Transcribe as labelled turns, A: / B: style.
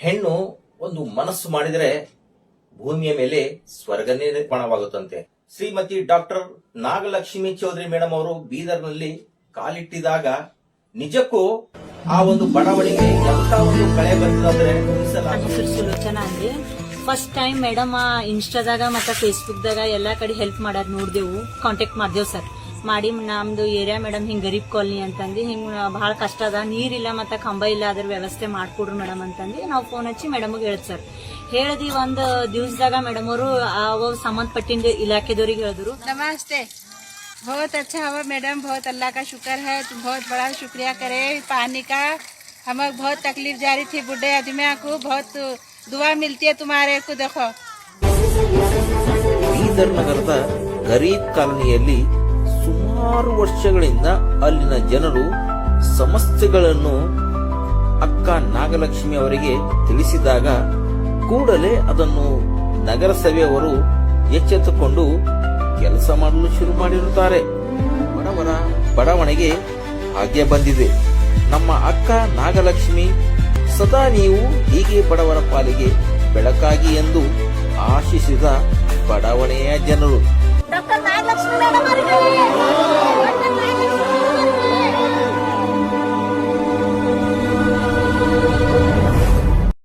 A: ಹೆಣ್ಣು ಒಂದು ಮನಸ್ಸು ಮಾಡಿದರೆ ಭೂಮಿಯ ಮೇಲೆ ಸ್ವರ್ಗನೇ ನಿರ್ಮಾಣವಾಗುತ್ತಂತೆ. ಶ್ರೀಮತಿ ಡಾಕ್ಟರ್ ನಾಗಲಕ್ಷ್ಮಿ ಚೌಧರಿ ಮೇಡಮ್ ಅವರು ಬೀದರ್ನಲ್ಲಿ ಕಾಲಿಟ್ಟಿದಾಗ ನಿಜಕ್ಕೂ ಆ ಒಂದು ಬಡಾವಣೆಗೆ ಎಂತ ಒಂದು ಕಳೆ
B: ಬರ್ತದೆ
A: ಅಂದ್ರಿ
B: ಫಸ್ಟ್ ಟೈಮ್ ಮೇಡಮ್ ಇನ್ಸ್ಟಾದಾಗ ಮತ್ತೆ ಫೇಸ್ಬುಕ್ದಾಗ ಎಲ್ಲಾ ಕಡೆ ಹೆಲ್ಪ್ ಮಾಡೋದ್ ನೋಡ್ದೆವು. ಕಾಂಟ್ಯಾಕ್ಟ್ ಮಾಡ್ದೇವು ಸರ್ ಮಾಡಿ ನಮ್ದು ಏರಿಯಾ ಮೇಡಮ್ ಹಿಂಗ್ ಗರೀಬ್ ಕಾಲನಿ ಅಂತಂದು ಹಿಂಗ್ ಬಹಳ ಕಷ್ಟ ಅದ ನೀರಿಲ್ಲ ಮತ್ತೆ ಕಂಬ ಇಲ್ಲ ಅದ್ರ ವ್ಯವಸ್ಥೆ ಮಾಡ್ಕೊಡ್ರಿ ಮೇಡಮ್ ಅಂತಂದು ನಾವು ಫೋನ್ ಹಚ್ಚಿ ಮೇಡಮ್ಗೆ ಹೇಳ್ದ್ ಸರ್ ಹೇಳ್ದಿ ಒಂದ್ ದಿವ್ಸದಾಗ ಮೇಡಮ್ ಅವರು ಅವ ಸಂಬಂಧಪಟ್ಟಿಂದ ಇಲಾಖೆದವ್ರಿಗೆ ಹೇಳಿದ್ರು
C: नमस्ते बहुत अच्छा हुआ मैडम बहुत अल्लाह का शुक्र है तुम बहुत बड़ा शुक्रिया करे पानी का हमें बहुत तकलीफ जा रही थी बुढ़े आदमियों को बहुत दुआ मिलती है तुम्हारे को देखो
D: ಬೀದರ್ ನಗರದ ಗರೀಬ್ ಕಾಲನಿಯಲ್ಲಿ ಸುಮಾರು ವರ್ಷಗಳಿಂದ ಅಲ್ಲಿನ ಜನರು ಸಮಸ್ಯೆಗಳನ್ನು ಅಕ್ಕ ನಾಗಲಕ್ಷ್ಮಿ ಅವರಿಗೆ ತಿಳಿಸಿದಾಗ ಕೂಡಲೇ ಅದನ್ನು ನಗರಸಭೆಯವರು ಎಚ್ಚೆತ್ತುಕೊಂಡು ಕೆಲಸ ಮಾಡಲು ಶುರು ಮಾಡಿರುತ್ತಾರೆ. ಬಡವರ ಬಡವಣೆಗೆ ಹಾಗೆ ಬಂದಿದೆ. ನಮ್ಮ ಅಕ್ಕ ನಾಗಲಕ್ಷ್ಮಿ, ಸದಾ ನೀವು ಹೀಗೆ ಬಡವರ ಪಾಲಿಗೆ ಬೆಳಕಾಗಿ ಎಂದು ಆಶಿಸಿದ ಬಡಾವಣೆಯ ಜನರು.